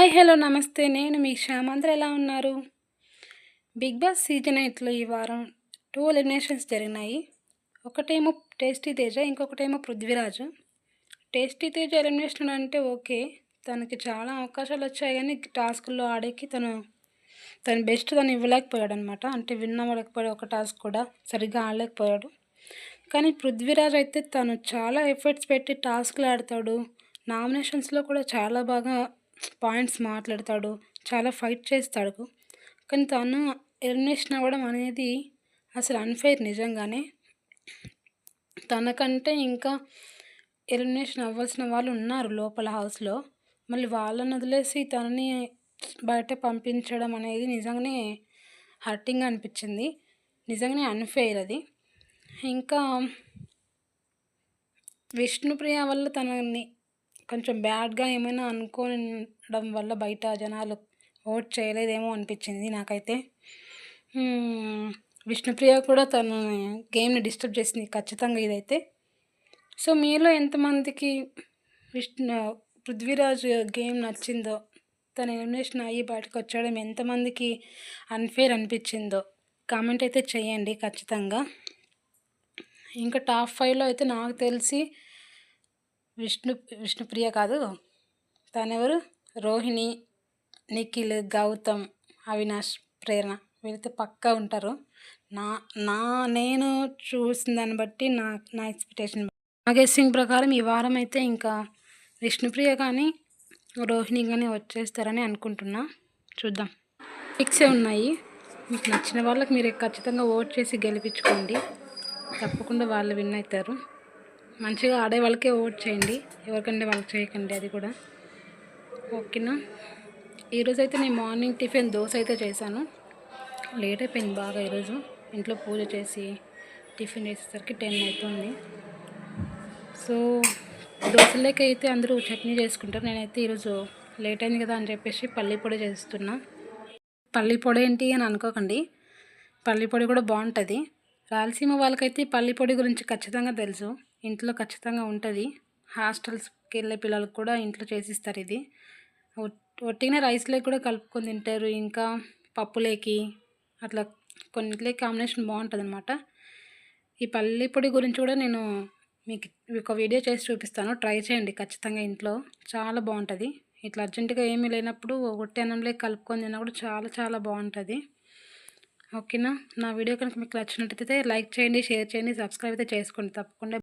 Hi hello నమస్తే. నేను మీ శ్యామ్ ఎలా ఉన్నారు? బిగ్ బాస్ సీజన్ ఎయిట్లో ఈ వారం టూ ఎలిమినేషన్స్ జరిగినాయి. ఒకటేమో టేస్టీ తేజ ఇంకొకటేమో పృథ్వీరాజు. టేస్టీ తేజ ఎలిమినేషన్ అంటే ఓకే తనకి చాలా అవకాశాలు వచ్చాయి కానీ టాస్క్లో ఆడేకి తను తన బెస్ట్ తను ఇవ్వలేకపోయాడు అనమాట అంటే విన్ అవ్వలేకపోయాడు ఒక టాస్క్ కూడా సరిగ్గా ఆడలేకపోయాడు. కానీ పృథ్వీరాజ్ అయితే తను చాలా ఎఫర్ట్స్ పెట్టి టాస్క్లు ఆడతాడు. నామినేషన్స్లో కూడా చాలా బాగా పాయింట్స్ మాట్లాడతాడు చాలా ఫైట్ చేస్తాడు. కానీ తను ఎలిమినేషన్ అవ్వడం అనేది అసలు అన్ఫెయిర్ నిజంగానే. తనకంటే ఇంకా ఎలిమినేషన్ అవ్వాల్సిన వాళ్ళు ఉన్నారు లోపల హౌస్లో. మళ్ళీ వాళ్ళని వదిలేసి తనని బయట పంపించడం అనేది నిజంగానే హర్టింగ్ అనిపించింది. నిజంగానే అన్ఫెయిర్ అది. ఇంకా విష్ణుప్రియ వల్ల తనని కొంచెం బ్యాడ్గా ఏమైనా అనుకోవడం వల్ల బయట జనాలు ఓట్ చేయలేదేమో అనిపించింది నాకైతే. విష్ణుప్రియ కూడా తను గేమ్ని డిస్టర్బ్ చేసింది ఖచ్చితంగా ఇదైతే. సో మీలో ఎంతమందికి విష్ణు పృథ్వీరాజ్ గేమ్ నచ్చిందో తన ఎలిమినేషన్ అయ్యి బయటకు వచ్చాడం ఎంతమందికి అన్ఫేర్ అనిపించిందో కామెంట్ అయితే చేయండి ఖచ్చితంగా. ఇంకా టాప్ ఫైవ్లో అయితే నాకు తెలిసి విష్ణు విష్ణుప్రియ కాదు. తనెవరు? రోహిణి నిఖిల్ గౌతమ్ అవినాష్ ప్రేరణ. వీళ్ళతో పక్కా ఉంటారు. నా నా నేను చూసిన దాన్ని బట్టి నా నా ఎక్స్పెక్టేషన్ నా గెస్సింగ్ ప్రకారం ఈ వారం అయితే ఇంకా విష్ణుప్రియ కానీ రోహిణి కానీ వచ్చేస్తారని అనుకుంటున్నా. చూద్దాం. ఫిక్సే ఉన్నాయి. మీకు నచ్చిన వాళ్ళకి మీరు ఖచ్చితంగా ఓట్ చేసి గెలిపించుకోండి. తప్పకుండా వాళ్ళు విన్ అవుతారు. మంచిగా ఆడే వాళ్ళకే ఓట్ చేయండి. ఎవరికంటే వాళ్ళకి చేయకండి అది కూడా. ఓకేనా? ఈరోజు అయితే నేను మార్నింగ్ టిఫిన్ దోశ అయితే చేశాను. లేట్ అయిపోయింది బాగా ఈరోజు. ఇంట్లో పూజ చేసి టిఫిన్ చేసేసరికి టెన్ అవుతుంది సో దోశలోకి అయితే అందరూ చట్నీ చేసుకుంటారు. నేనైతే ఈరోజు లేట్ అయింది కదా అని చెప్పేసి పల్లి పొడి చేస్తున్నా. పల్లి పొడి ఏంటి అని అనుకోకండి. పల్లి పొడి కూడా బాగుంటుంది. రాయలసీమ వాళ్ళకైతే పల్లి పొడి గురించి ఖచ్చితంగా తెలుసు. ఇంట్లో ఖచ్చితంగా ఉంటుంది. హాస్టల్స్కి వెళ్ళే పిల్లలకు కూడా ఇంట్లో చేసిస్తారు ఇది. ఒట్టిగానే రైస్లోకి కూడా కలుపుకొని తింటారు. ఇంకా పప్పులేకి అట్లా కొన్నిట్లే కాంబినేషన్ బాగుంటుంది అనమాట ఈ పల్లి పొడి గురించి కూడా నేను మీకు ఒక వీడియో చేసి చూపిస్తాను. ట్రై చేయండి ఖచ్చితంగా ఇంట్లో. చాలా బాగుంటుంది. ఇట్లా అర్జెంటుగా ఏమీ లేనప్పుడు ఒకటి అన్నంలో కలుపుకొని తిన్నా కూడా చాలా చాలా బాగుంటుంది. ఓకేనా? నా వీడియో కనుక మీకు నచ్చినట్టయితే లైక్ చేయండి షేర్ చేయండి సబ్స్క్రైబ్ అయితే చేసుకోండి తప్పకుండా.